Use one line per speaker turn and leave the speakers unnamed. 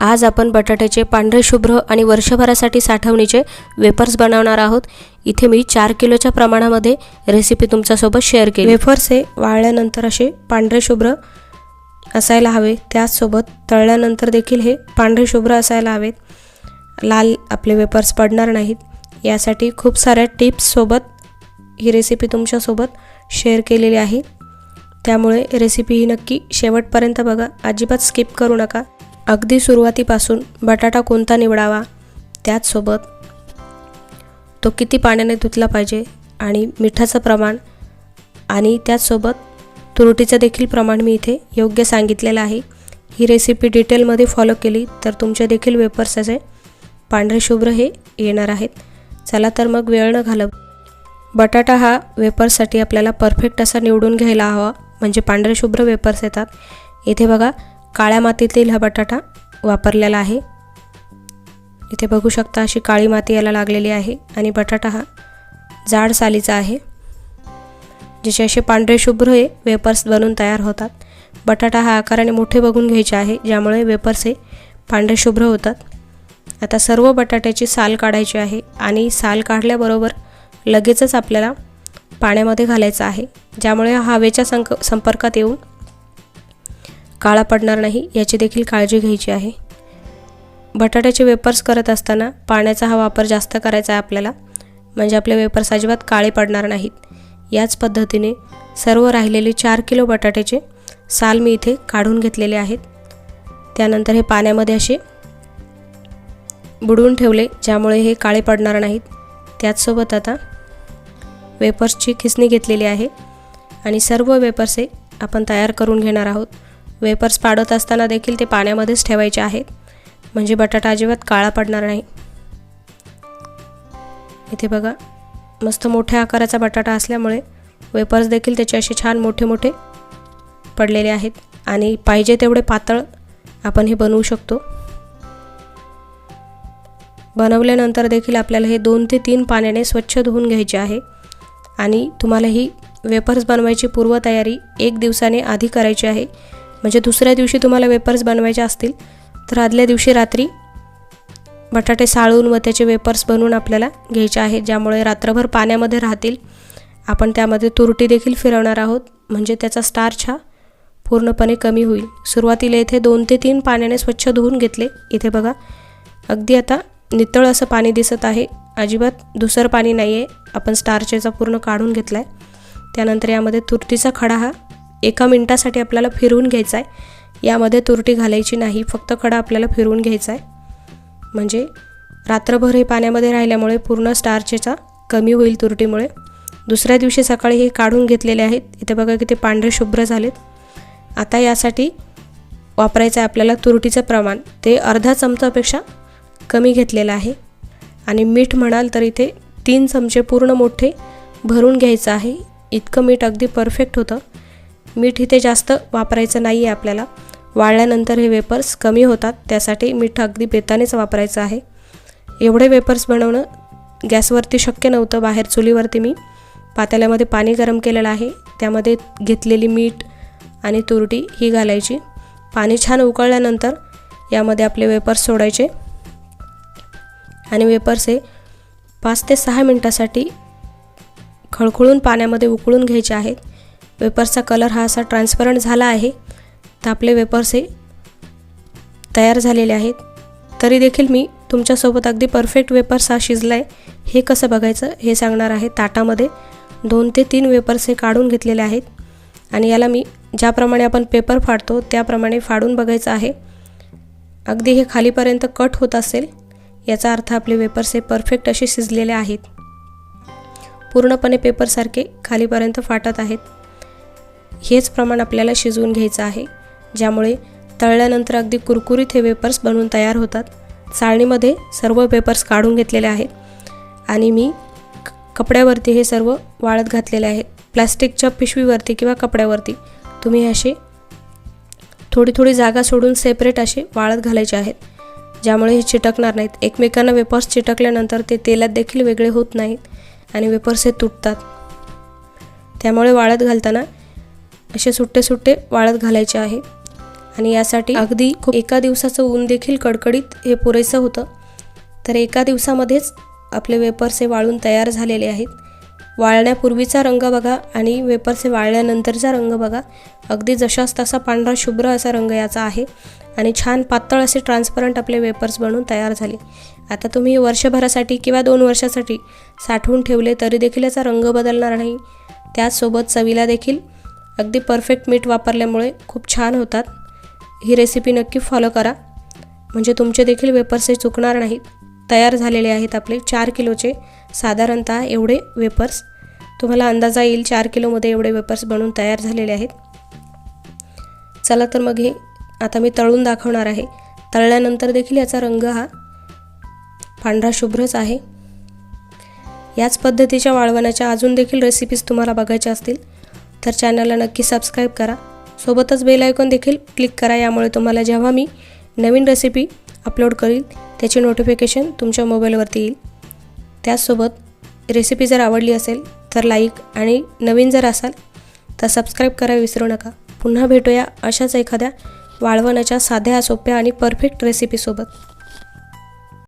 आज आपण बटाट्याचे पांढरे शुभ्र आणि वर्षभरासाठी साठवणीचे वेफर्स बनवणार आहोत. इथे मी चार किलोच्या प्रमाणामध्ये रेसिपी तुमच्यासोबत शेअर केली. वेफर्स हे वाळल्यानंतर असे पांढरे शुभ्र असायला हवे. त्याचसोबत तळल्यानंतर देखील हे पांढरे शुभ्र असायला हवेत. लाल आपले वेपर्स पडणार नाहीत. यासाठी खूप साऱ्या टिप्ससोबत ही रेसिपी तुमच्यासोबत शेअर केलेली आहे. त्यामुळे रेसिपी ही नक्की शेवटपर्यंत बघा. अजिबात स्किप करू नका. अगदी सुरुवातीपासून बटाटा कोणता निवडावा? त्याचसोबत तो किती पाण्याने धुतला पाहिजे आणि मिठाचं प्रमाण आणि त्याचसोबत तुरटीचं देखील प्रमाण मी इथे योग्य सांगितलेलं आहे. ही रेसिपी डिटेलमध्ये फॉलो केली तर तुमचे देखील वेपर्स असे पांढरे शुभ्र हे येणार आहेत. चला तर मग वेळ न घालव. बटाटा हा वेपर्ससाठी आपल्याला परफेक्ट असा निवडून घ्यायला हवा. म्हणजे पांढरे शुभ्र वेपर्स येतात. इथे बघा काळ्या मातीतील हा बटाटा वापरलेला आहे. इथे बघू शकता अशी काळी माती याला लागलेली आहे आणि बटाटा हा जाड सालीचा आहे. जसे असे पांढरे शुभ्र हे वेपर्स बनून तयार होतात. बटाटा हा आकाराने मोठे बघून घ्यायचे आहे ज्यामुळे वेपर्स हे पांढरे शुभ्र होतात. आता सर्व बटाट्याची साल काढायची आहे आणि साल काढल्याबरोबर लगेचच आपल्याला पाण्यामध्ये घालायचं आहे ज्यामुळे हवेच्या संक संपर्कात येऊन काळा पडणार नाही याची देखील काळजी घ्यायची आहे. बटाट्याचे वेपर्स करत असताना पाण्याचा हा वापर जास्त करायचा आहे आपल्याला. म्हणजे आपले वेपर्स अजिबात काळे पडणार नाहीत. याच पद्धतीने सर्व राहिलेले चार किलो बटाट्याचे साल मी इथे काढून घेतलेले आहेत. त्यानंतर हे पाण्यामध्ये असे बुडवून ठेवले ज्यामुळे हे काळे पडणार नाहीत. त्याचसोबत आता वेपर्सची खिसणी घेतलेली आहे आणि सर्व वेपर्स हे आपण तयार करून घेणार आहोत. वेपर्स पाडत असताना देखील ते पाण्यामध्येच ठेवायचे आहेत म्हणजे बटाटा अजिबात काळा पडणार नाही. इथे बघा मस्त मोठ्या आकाराचा बटाटा असल्यामुळे वेपर्स देखील त्याचे असे छान मोठे मोठे पडलेले आहेत. आणि पाहिजे तेवढे पातळ आपण हे बनवू शकतो. बनवल्यानंतर देखील आपल्याला हे दोन ते तीन पाण्याने स्वच्छ धुवून घ्यायचे आहे. आणि तुम्हाला ही वेपर्स बनवायची पूर्वतयारी एक दिवसाने आधी करायची आहे. म्हणजे दुसऱ्या दिवशी तुम्हाला वेपर्स बनवायचे असतील तर आदल्या दिवशी रात्री बटाटे साळून व त्याचे वेपर्स बनवून आपल्याला घ्यायचे आहेत ज्यामुळे रात्रभर पाण्यामध्ये राहतील. आपण त्यामध्ये तुरटी देखील फिरवणार आहोत म्हणजे त्याचा स्टार्च हा पूर्णपणे कमी होईल. सुरुवातीला इथे दोन ते तीन पाण्याने स्वच्छ धुवून घेतले. इथे बघा अगदी आता नितळ असं पाणी दिसत आहे. अजिबात दुसरं पाणी नाही आहे आपण स्टार्चेचा पूर्ण काढून घेतला आहे त्यानंतर यामध्ये तुरटीचा खडा हा एका मिनटासाठी आपल्याला फिरवून घ्यायचा आहे. यामध्ये तुरटी घालायची नाही फक्त खडा आपल्याला फिरवून घ्यायचा आहे. म्हणजे रात्रभर हे पाण्यामध्ये राहिल्यामुळे पूर्ण स्टार्चेचा कमी होईल तुरटीमुळे. दुसऱ्या दिवशी सकाळी हे काढून घेतलेले आहेत. इथे बघा किती पांढरे शुभ्र झालेत. आता यासाठी वापरायचं आहे आपल्याला तुरटीचं प्रमाण. ते अर्धा चमचापेक्षा कमी घेतलेलं आहे. आणि मीठ म्हणाल तर इथे तीन चमचे पूर्ण मोठे भरून घ्यायचं आहे. इतकं मीठ अगदी परफेक्ट होतं. मीठ इथे जास्त वापरायचं नाही आहे आपल्याला. वाळल्यानंतर हे वेपर्स कमी होतात त्यासाठी मीठ अगदी बेतानेच वापरायचं आहे. एवढे वेपर्स बनवणं गॅसवरती शक्य नव्हतं बाहेर चुलीवरती मी पातेल्यामध्ये पाणी गरम केलेलं आहे. त्यामध्ये घेतलेली मीठ आणि तुरटी ही घालायची. पाणी छान उकळल्यानंतर यामध्ये आपले वेपर्स सोडायचे. आणि वेपर्स हे पाच ते सहा मिनटासाठी खळखळून पाण्यामध्ये उकळून घ्यायचे आहेत. वेपरचा कलर हा असा ट्रान्सपरंट झाला आहे. तर आपले वेपर्स हे तयार झालेले आहेत. तरी देखील मी तुमच्यासोबत अगदी परफेक्ट वेपर्स हा शिजला आहे हे कसं बघायचं? हे सांगणार आहे ताटामध्ये. दोन ते तीन वेपर्स हे काढून घेतलेले आहेत. आणि याला मी ज्याप्रमाणे आपण पेपर फाडतो त्याप्रमाणे फाडून बघायचं आहे. अगदी हे खालीपर्यंत कट होत असेल याचा अर्थ आपले वेपर्स हे परफेक्ट असे शिजलेले आहेत. पूर्णपणे पेपरसारखे खालीपर्यंत फाटत आहेत. हेच प्रमाण आपल्याला शिजवून घ्यायचं आहे ज्यामुळे तळल्यानंतर अगदी कुरकुरीत हे वेपर्स बनवून तयार होतात. चाळणीमध्ये सर्व पेपर्स काढून घेतलेले आहेत आणि मी कपड्यावरती हे सर्व वाळत घातलेले आहेत. प्लास्टिकच्या पिशवीवरती किंवा कपड्यावरती तुम्ही असे थोडी थोडी जागा सोडून सेपरेट असे वाळत घालायचे आहेत ज्यामुळे हे चिटकणार नाहीत. एकमेकांना वेपर्स चिटकल्यानंतर ते तेलात देखील वेगळे होत नाहीत आणि वेपर्स हे तुटतात. त्यामुळे वाळत घालताना असे सुट्टे सुट्टे वाळत घालायचे आहे. आणि यासाठी अगदी खूप एका दिवसाचं ऊन देखील कडकडीत हे पुरेसं होतं. तर एका दिवसामध्येच आपले वेपर्स हे वाळून तयार झालेले आहेत. वाळण्यापूर्वीचा रंग बघा आणि वेपर्स हे वाळल्यानंतरचा रंग बघा. अगदी जशाच तसा पांढरा शुभ्र असा रंग याचा आहे. आणि छान पातळ असे ट्रान्सपरंट आपले वेपर्स बनून तयार झाले. आता तुम्ही वर्षभरासाठी किंवा दोन वर्षासाठी साठवून ठेवले तरी देखील याचा रंग बदलणार नाही. त्याचसोबत चवीला देखील अगदी परफेक्ट मीठ वापरल्यामुळे खूप छान होतात. ही रेसिपी नक्की फॉलो करा. म्हणजे तुमचे देखील वेपर्स हे चुकणार नाहीत. तयार झालेले आहेत आपले चार किलोचे. साधारणतः एवढे वेपर्स तुम्हाला अंदाजा येईल चार किलोमध्ये एवढे वेपर्स बनवून तयार झालेले आहेत. चला तर मग हे आता मी तळून दाखवणार आहे. तळल्यानंतर देखील याचा रंग हा पांढरा शुभ्रच आहे. याच पद्धतीच्या वाळवण्याच्या अजून देखील रेसिपीज तुम्हाला बघायच्या असतील. तर चॅनलला नक्की सबस्क्राईब करा. सोबतच बेल आयकॉन देखील क्लिक करा. यामुळे तुम्हाला जेव्हा मी नवीन रेसिपी अपलोड करील त्याची नोटिफिकेशन तुमच्या मोबाईलवरती येईल. त्याचसोबत रेसिपी जर आवडली असेल तर लाईक आणि नवीन जर असाल तर सबस्क्राईब करायला विसरू नका. पुन्हा भेटूया अशाच एखाद्या वाळवण्याच्या साध्या सोप्या आणि परफेक्ट रेसिपीसोबत